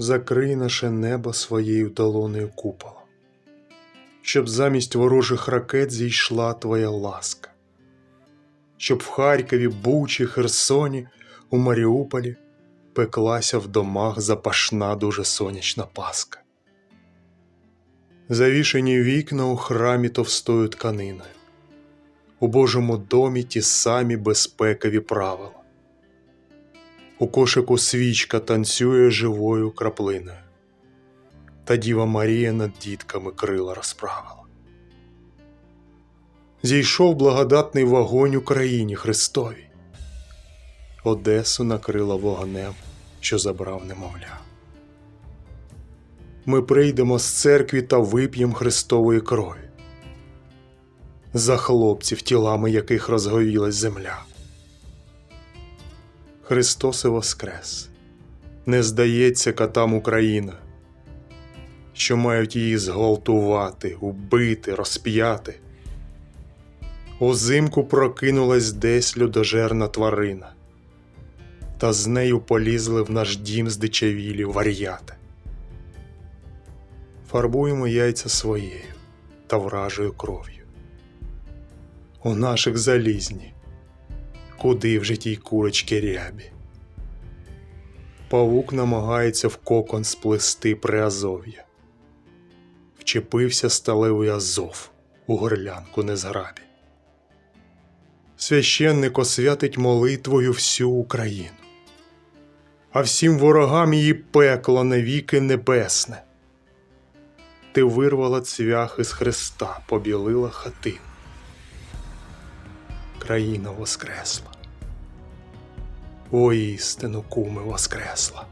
закрий наше небо своєю долонею куполом, щоб замість ворожих ракет зійшла твоя ласка, щоб в Харкові, Бучі, Херсоні, у Маріуполі пеклася в домах запашна дуже сонячна паска. Завішені вікна у храмі товстою тканиною, у Божому домі ті самі безпекові правила. У кошику свічка танцює живою краплиною, та Діва Марія над дітками крила розправила. Зійшов благодатний вогонь Україні Христовій. Одесу накрила вогнем, що забрав немовля. Ми прийдемо з церкві та вип'єм Христової крові. За хлопців, тілами яких розговілась земля. Христос і воскрес, не здається катам Україна, що мають її зґвалтувати, убити, розп'яти. Узимку прокинулась десь людожерна тварина, та з нею полізли в наш дім здичавілі вар'яти. Фарбуємо яйця своєю та вражою кров'ю. У наших залізні куди вже тій курочки рябі. Павук намагається в кокон сплести приазов'я. Вчепився сталевий азов у горлянку незграбі. Священник освятить молитвою всю Україну, а всім ворогам її пекло навіки небесне. Ти вирвала цвяхи з Христа, побілила хатину країна воскресла. Воістину куми воскресла.